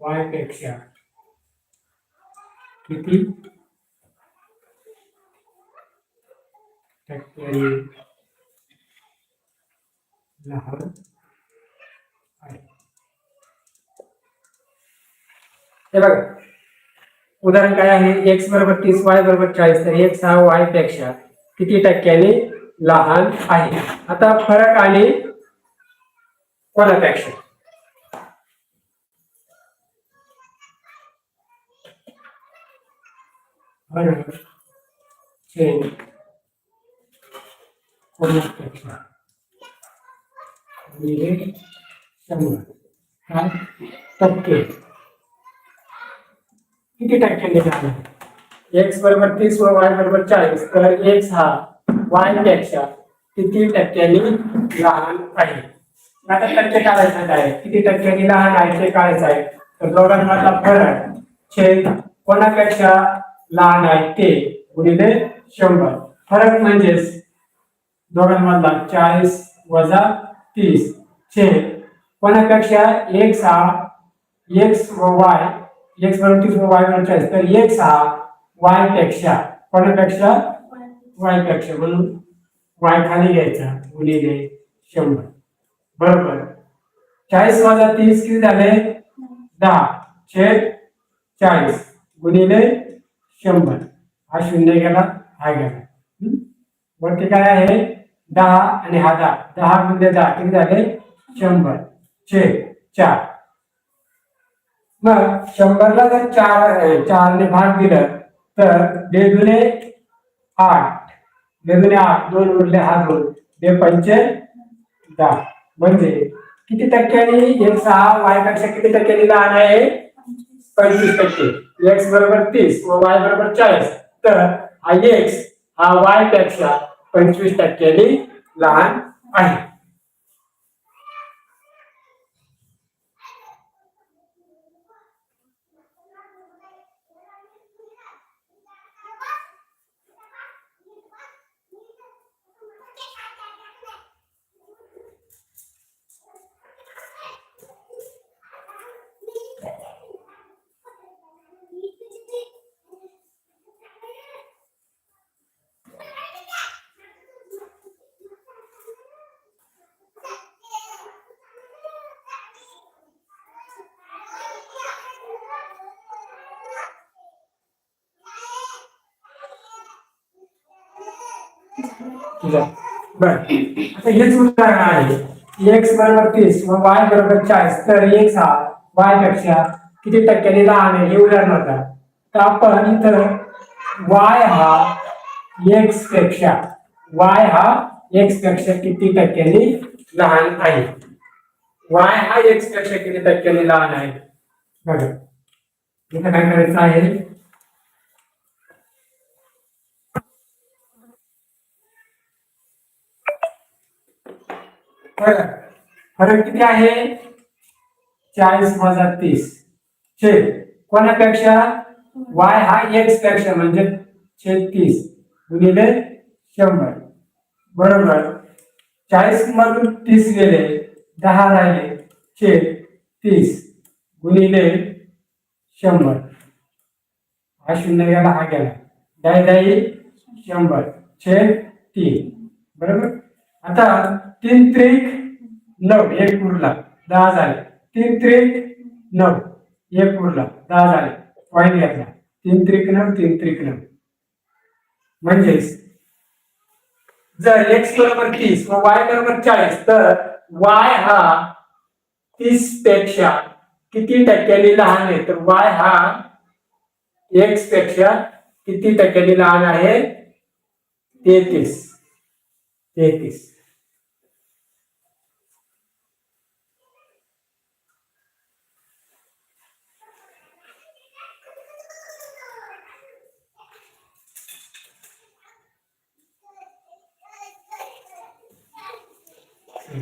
वायपेक्षा किती? टक्क्यांनी लहान आहे. हे बघा. उदाहरण काय आहे? एक्स बरोबर तीस वाय बरोबर चाळीस. तर एक्स हा वायपेक्षा किती टक्क्यांनी लहान आहे? आता फरक आणि कोणापेक्षा? फरक छेद कोणापेक्षा गुणिले शंभर काय टक्के किती टक्क्यांनी लहान एक्स बरोबर तीस व वाय बरोबर चाळीस तर एक्स हा वायपेक्षा किती टक्क्यांनी लहान आहे आता टक्के काढायचं आहे किती टक्क्यांनी लहान आहे ते काढायचं आहे? तर दोघांमधला फरक छेद कोणापेक्षा लहान आहे ते. गुणिले शंभर. फरक म्हणजेच दोघांमधला चाळीस वजा तीस. छे. कोणापेक्षा एक हा एक्स व वाय एक्स बरोबर तीस व वाय बरोबर चाळीस. तर एक्स हा वायपेक्षा कोणापेक्षा? वायपेक्षा. म्हणून वाय खाली घ्यायचा. गुणिले शंभर. बरोबर. चाळीस वजा तीस किती झाले? दहा. छेद चाळीस. गुणिले शंभर. हा शून्य गेला हा गेला. वरती काय आहे? दहा आणि हा दहा. दहा म्हणजे दहा किती झाले? शंभर. छे चार. मग शंभरला जर चार चारने भाग दिलं तर बेदुने आठ. बेदुने आठ. दोन उरले हा दोन. दे पंचे दहा. म्हणजे किती टक्क्यांनी? एक सहा वायपेक्षा किती टक्क्यांनी लहान आहे? पंचवीस टक्के. एक्स बरोबर तीस व वाय बरोबर चाळीस. तर हा एक्स हा वायपेक्षा पंचवीस टक्क्यांनी लहान आहे. बर. आता हेच उदाहरण आहे. एक्स बरोबर तीस व वाय बरोबर चाळीस. तर एक्स हा वायपेक्षा किती टक्क्याने लहान आहे? हे उदाहरण होता तर आपण इथं वाय हा एक्सपेक्षा वाय हा एक्सपेक्षा किती टक्क्यांनी लहान आहे? वाय हा एक्सपेक्षा किती टक्क्यांनी लहान आहे? बघा. इथं काय करायचं आहे? फरक किती आहे? चाळीस वजा तीस. छेद. कोणापेक्षा? वाय हा एक्सपेक्षा म्हणजे छेद तीस गुणिले शंभर. बरोबर. चाळीस मधून तीस गेले दहा राहिले छेद तीस गुणिले शंभर. हा शून्य गेला हा गेला. दाई दाई शंभर. छेद तीन. बरोबर? आता तीन त्रिक नऊ एक उरला. दहा झाले. तीन त्रिक नऊ एक उरला. दहा झाले. पॉईंट घेतला. तीन त्रिक नऊ तीन त्रिक नऊ. म्हणजेच जर एक्स बरोबर तीस व वाय बरोबर चाळीस तर वाय हा तीसपेक्षा किती टक्क्यांनी लहान आहे? तर वाय हा एक्सपेक्षा किती टक्क्यांनी लहान आहे? तेहतीस. तेहतीस. किती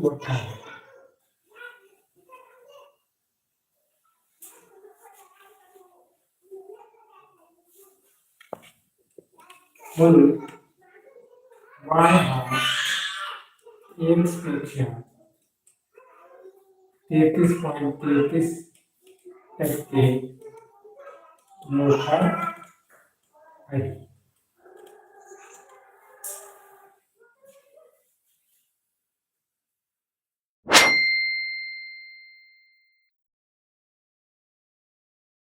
मोठा आहे म्हणून y हा एक्सपेक्षा तेहतीस पॉईंट तेहतीस टक्के. मोठा आहे